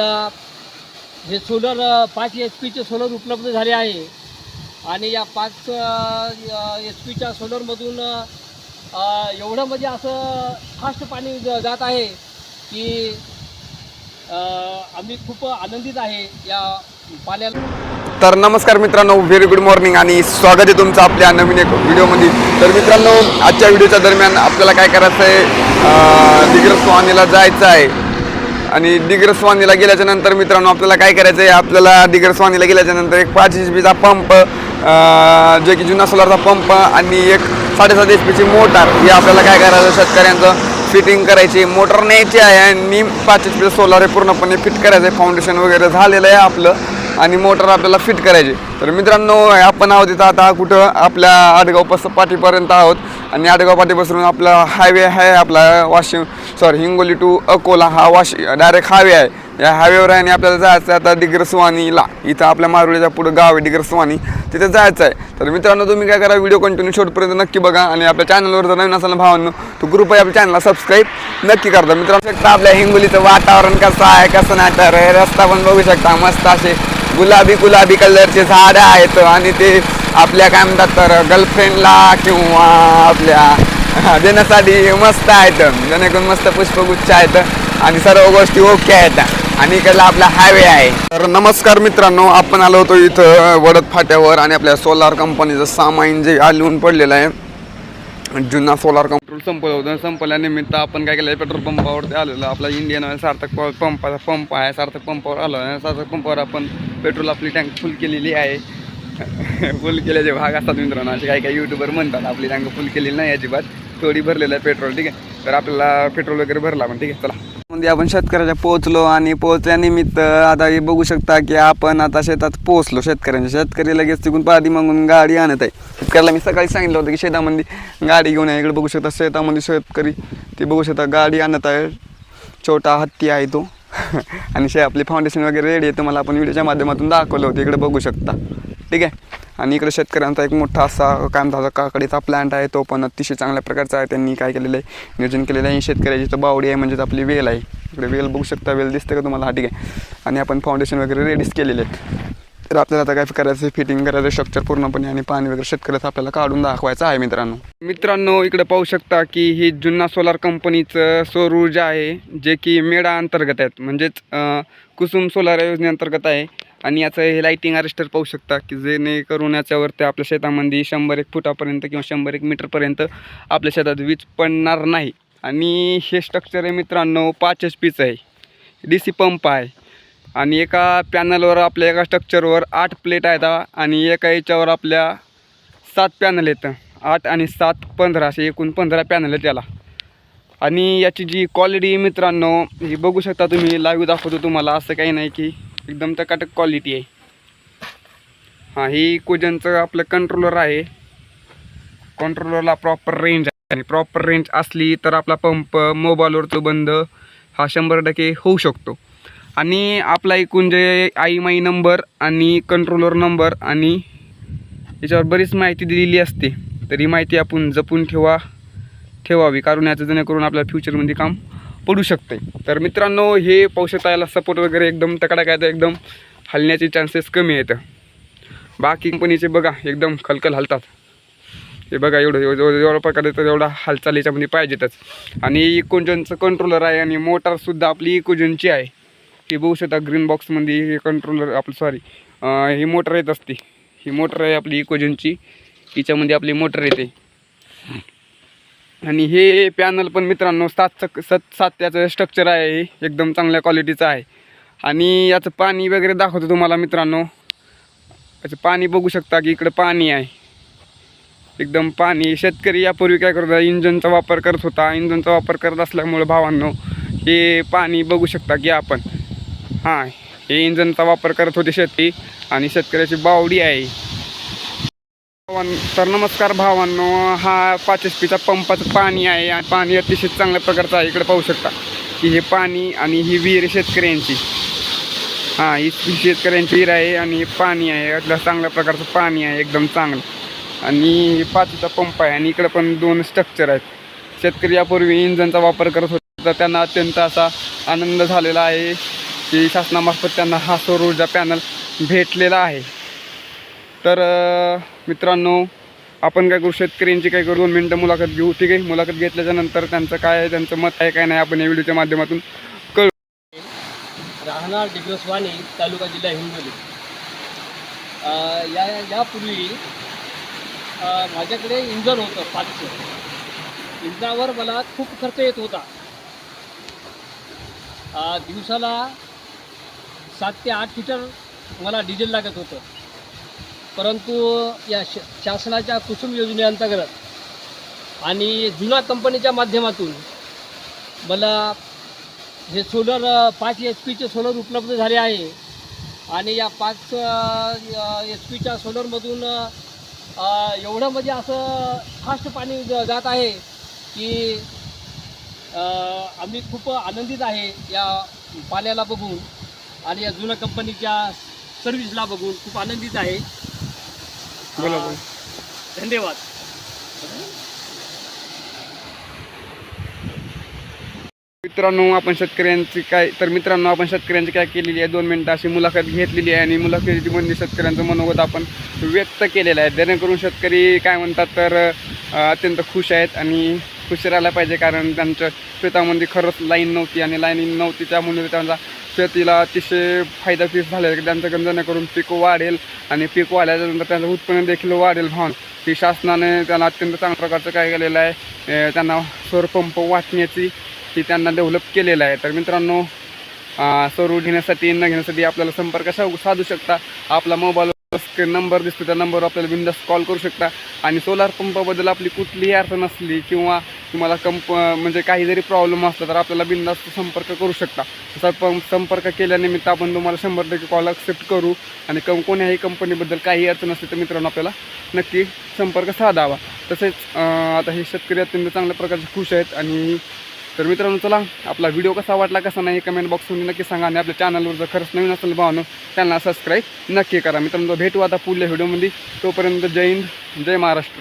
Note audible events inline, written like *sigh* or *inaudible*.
हे सोलर पाच एच पीचे सोलर उपलब्ध झाले आहे. आणि या पाच एच पीच्या सोलरमधून एवढं म्हणजे असं फास्ट पाणी जात आहे की आम्ही खूप आनंदित आहे या पाण्याला. तर नमस्कार मित्रांनो व्हेरी गुड मॉर्निंग आणि स्वागत आहे तुमचं आपल्या नवीन एक व्हिडिओमध्ये. तर मित्रांनो आजच्या व्हिडिओच्या दरम्यान आपल्याला काय करायचं आहे दिग्रस्वानीला जायचं आहे आणि दिग्रस्वानीला गेल्याच्यानंतर मित्रांनो आपल्याला काय करायचं आहे आपल्याला दिग्रस्वानीला गेल्याच्यानंतर एक पाच एच पीचा पंप जे की जुना सोलारचा पंप आणि एक साडेसात एच पीची मोटार. ही आपल्याला काय करायचं? शेतकऱ्यांचं फिटिंग करायची. मोटर न्यायची आहे आणि पाच एच पीचं सोलार हे पूर्णपणे फिट करायचं आहे फाउंडेशन वगैरे झालेलं आहे आपलं आणि मोटर आपल्याला फिट करायची. तर मित्रांनो आपण आहोत इथं आता कुठं? आपल्या आडगाव पस पाठीपर्यंत आहोत. आणि आडगाव पाटीपासून आपला हायवे आहे आपला वाशिम सॉरी हिंगोली टू अकोला हा वाशी डायरेक्ट हायवे आहे. या हायवेवर आहे आणि आपल्याला जायचं आहे आता दिग्रसवानीला इथं आपल्या मारुळीच्या पुढं गाव आहे दिग्रसवानी तिथे जायचं आहे. तर मित्रांनो तुम्ही काय करा व्हिडिओ कंटिन्यू शेवटपर्यंत नक्की बघा आणि आपल्या चॅनलवर जर नवीन असाल भावांनो तो ग्रुप आहे आपल्या चॅनलला सबस्क्राईब नक्की करता. मित्रांनो शकता आपल्या हिंगोलीचं वातावरण कसं आहे कसं नाही तर रस्ता पण बघू शकता. मस्त असे गुलाबी गुलाबी कलरचे झाडं आहेत आणि ते आपल्या काय म्हणतात तर गर्लफ्रेंडला किंवा आपल्या देण्यासाठी मस्त आहेत. जेणेकरून मस्त पुष्पगुच्छ आहेत आणि सर्व गोष्टी ओके आहेत. आणि इकडला आपला हायवे आहे. तर नमस्कार मित्रांनो आपण आलो होतो इथं वडद फाट्यावर आणि आपल्या सोलार कंपनीचं सामान जे आलून पडलेलं आहे. जुना सोलार कंपनी संपलं होतं. संपल्यानिमित्त आपण काय केलं पेट्रोल पंपावरती आलेलो. आपला इंडियन ऑइल सार्थक प- पंपाचा पंप आहे सार्थक पंपावर आलो आहे. सार्थक पंपावर आपण पेट्रोल आपली टँक फुल केलेली आहे. *laughs* फुल केल्याचे भाग असतात मित्रांनो असे काही काही यूट्यूबर म्हणतात आपली टँक फुल केलेली नाही अजिबात. थोडी भरलेलं आहे पेट्रोल ठीक आहे. तर आपल्याला पेट्रोल वगैरे भरला पण ठीक आहे. चला. म्हणजे आपण शेतकऱ्याच्या पोहोचलो आणि पोहोचल्यानिमित्त आता हे बघू शकता की आपण आता शेतात पोहोचलो शेतकऱ्यांच्या. शेतकरी लगेच तिकून पादी मागून गाडी आणत आहे. शेतकऱ्याला मी सकाळी सांगितलं होतं की शेतामध्ये गाडी घेऊन आहे इकडे बघू शकता शेतामध्ये शेतकरी ते बघू शकता गाडी आणत आहे. छोटा हत्ती आहे तो. *laughs* आणि शे आपली फाउंडेशन वगैरे रेडी आहे. तुम्हाला आपण व्हिडिओच्या माध्यमातून दाखवलं होतं. इकडे बघू शकता. ठीक आहे? आणि इकडे शेतकऱ्यांचा एक मोठा असा काय म्हणतात काकडीचा प्लांट आहे तो पण अतिशय चांगल्या प्रकारचा आहे. त्यांनी काय केलेलं आहे? नियोजन केलेलं आहे. शेतकऱ्याची तर बावडी आहे म्हणजेच आपली वेल आहे. इकडे वेल बघू शकता वेल दिसते का तुम्हाला? हा ठीक आहे. आणि आपण फाउंडेशन वगैरे रेडीच केलेले आहेत. तर आपल्याला आता काय करायचं फिटिंग करायचं स्ट्रक्चर पूर्णपणे आणि पाणी वगैरे शेतकऱ्याचं आपल्याला काढून दाखवायचं आहे मित्रांनो. मित्रांनो इकडे पाहू शकता की ही जुन्ना सोलार कंपनीचं सौर ऊर्जा आहे जे की मेडा अंतर्गत आहेत. म्हणजेच कुसुम सोलार योजनेअंतर्गत आहे. आणि याचं हे लाईटिंग अरेस्टर पाहू शकता की जेणेकरून याच्यावरती आपल्या शेतामध्ये शंभर एक फुटापर्यंत किंवा शंभर एक मीटरपर्यंत आपल्या शेतात वीज पडणार नाही. आणि हे स्ट्रक्चर आहे मित्रांनो पाच एच पीचं आहे. डी सी पंप आहे. आणि एका पॅनलवर आपल्या एका स्ट्रक्चरवर आठ प्लेट आहेत आणि एका याच्यावर आपल्या सात पॅनल येतं आठ आणि सात पंधरा असे एकूण पंधरा पॅनल आहेत त्याला आणि याची जी क्वालिटी मित्रांनो ही बघू शकता तुम्ही लाईव्ह दाखवतो तुम्हाला. असं काही नाही की एकदम तकाटक क्वालिटी आहे. हां हे कुजनचं आपलं कंट्रोलर आहे. कंट्रोलरला प्रॉपर रेंज आहे. आणि प्रॉपर रेंज असली तर आपला पंप मोबाईलवरचं बंद हा शंभर टक्के होऊ शकतो. आणि आपला एकूण जे आई माई नंबर आणि कंट्रोलर नंबर आणि याच्यावर बरीच माहिती दिलेली असते. तर ही माहिती आपण जपून ठेवा ठेवावी. कारण याचं जेणेकरून आपल्या फ्युचरमध्ये काम पडू शकते. तर मित्रांनो हे पाहू सपोर्ट वगैरे एकदम तकडाकायचं एकदम हलण्याचे चान्सेस कमी आहेत. बाकी कंपनीचे बघा एकदम खलखल हलतात. हे बघा एवढं एवढं एवढ्या प्रकारे तर एवढा हालचाल याच्यामध्ये पाहिजेतच. आणि इकोजनचं कंट्रोलर आहे आणि मोटारसुद्धा आपली इकोजनची आहे. ती बघू शकता ग्रीन बॉक्समध्ये हे कंट्रोलर आपलं सॉरी ही मोटर येत असते. ही मोटर आहे आपली इकोजनची हिच्यामध्ये आपली मोटर येते. आणि हे पॅनल पण मित्रांनो सात चक सात सात त्याचं स्ट्रक्चर आहे. एकदम चांगल्या क्वालिटीचं आहे. आणि याचं पाणी वगैरे दाखवतो तुम्हाला मित्रांनो. याचं पाणी बघू शकता की इकडं पाणी आहे. एकदम पाणी. शेतकरी यापूर्वी काय करत इंजनचा वापर करत होता. इंजनचा वापर करत असल्यामुळे भावांनो हे पाणी बघू शकता की आपण. हां हे इंजनचा वापर करत होते शेती आणि शेतकऱ्याची बावडी आहे. तर नमस्कार भावांनो हा पाच एच पीचा पंपाचं पाणी आहे आणि पाणी अतिशय चांगल्या प्रकारचं आहे. इकडे पाहू शकता. की हे पाणी आणि ही विहीर शेतकऱ्यांची. हां ही शेतकऱ्यांची विहीर आहे आणि हे पाणी आहे. यातल्या चांगल्या प्रकारचं पाणी आहे एकदम चांगलं. आणि पाचचा पंप आहे आणि इकडे पण दोन स्ट्रक्चर आहेत. शेतकरी यापूर्वी इंजनचा वापर करत होता त्यांना अत्यंत असा आनंद झालेला आहे की शासनामार्फत त्यांना हा सौर ऊर्जा पॅनल भेटलेला आहे. तर मित्रांनो आपण काय करू? शेतकऱ्यांची काय करू? दोन मिनटं मुलाखत घेऊ ठीक आहे? मुलाखत घेतल्याच्या नंतर त्यांचं काय आहे, त्यांचं मत आहे काय नाही आपण या व्हिडिओच्या माध्यमातून कळू. राहणार डिग्रसवाणी तालुका जिल्हा हिंगोली. या यापूर्वी माझ्याकडे इंजन होतं पाचशे. इंजनावर मला खूप खर्च येत होता. दिवसाला सात ते आठ लिटर मला डिझेल लागत होतं. परंतु या श शासनाच्या कुसुम योजनेअंतर्गत आणि जुना कंपनीच्या माध्यमातून मला हे सोलर पाच एच पीचे सोलर उपलब्ध झाले आहे. आणि या पाच एच पीच्या सोलरमधून एवढं म्हणजे असं फास्ट पाणी जात आहे की आम्ही खूप आनंदित आहे या पाण्याला बघून आणि या जुन्या कंपनीच्या सर्व्हिसला बघून खूप आनंदित आहे. बोला बोला. धन्यवाद. मित्रांनो आपण शेतकऱ्यांची काय तर मित्रांनो आपण शेतकऱ्यांची काय केलेली आहे? दोन मिनटं अशी मुलाखत घेतलेली आहे आणि मुलाखतीची म्हणजे शेतकऱ्यांचं मनोगत आपण व्यक्त केलेलं आहे. जेणेकरून शेतकरी काय म्हणतात तर अत्यंत खुश आहेत आणि खुश राहायला पाहिजे कारण त्यांच्या शेतामध्ये खरंच लाईन नव्हती आणि लाईन नव्हती त्यामुळे त्यांचा शेतीला अतिशय फायदा पीस झालेला की त्यांचं जेणेकरून पीक वाढेल आणि पीक वाढल्यानंतर त्यांचं उत्पन्न देखील वाढेल भावून ही शासनाने त्यांना अत्यंत चांगल्या प्रकारचं काय केलेलं आहे त्यांना सौरपंप वाटण्याची ती त्यांना डेव्हलप केलेलं आहे. तर मित्रांनो सौर घेण्यासाठी न घेण्यासाठी आपल्याला संपर्क साधू शकता. आपला मोबाईल स्क्रीन नंबर दिसतो त्या नंबरवर आपल्याला बिंदास कॉल करू शकता. आणि सोलार पंपाबद्दल आपली कुठलीही अडचण असली किंवा तुम्हाला कंप म्हणजे काही जरी प्रॉब्लेम असला तर आपल्याला बिनधास्त संपर्क करू शकता. तसा प संपर्क केल्यानिमित्त आपण तुम्हाला शंभर टक्के कॉल ॲक्सेप्ट करू. आणि कं कोण्याही कंपनीबद्दल काही अडचण असली तर मित्रांनो आपल्याला नक्की संपर्क साधावा. तसेच आता हे शेतकरी अत्यंत चांगल्या प्रकारचे खुश आहेत. आणि तर मित्रांनो चला आपला व्हिडिओ कसा वाटला कसा नाही कमेंट बॉक्समध्ये नक्की सांगा. आणि आपल्या चॅनलवर जर खरंच नवीन असेल भावनं त्यांना सबस्क्राईब नक्की करा. मित्रांनो भेटू आता पुढल्या व्हिडिओमध्ये तोपर्यंत जय हिंद जय महाराष्ट्र.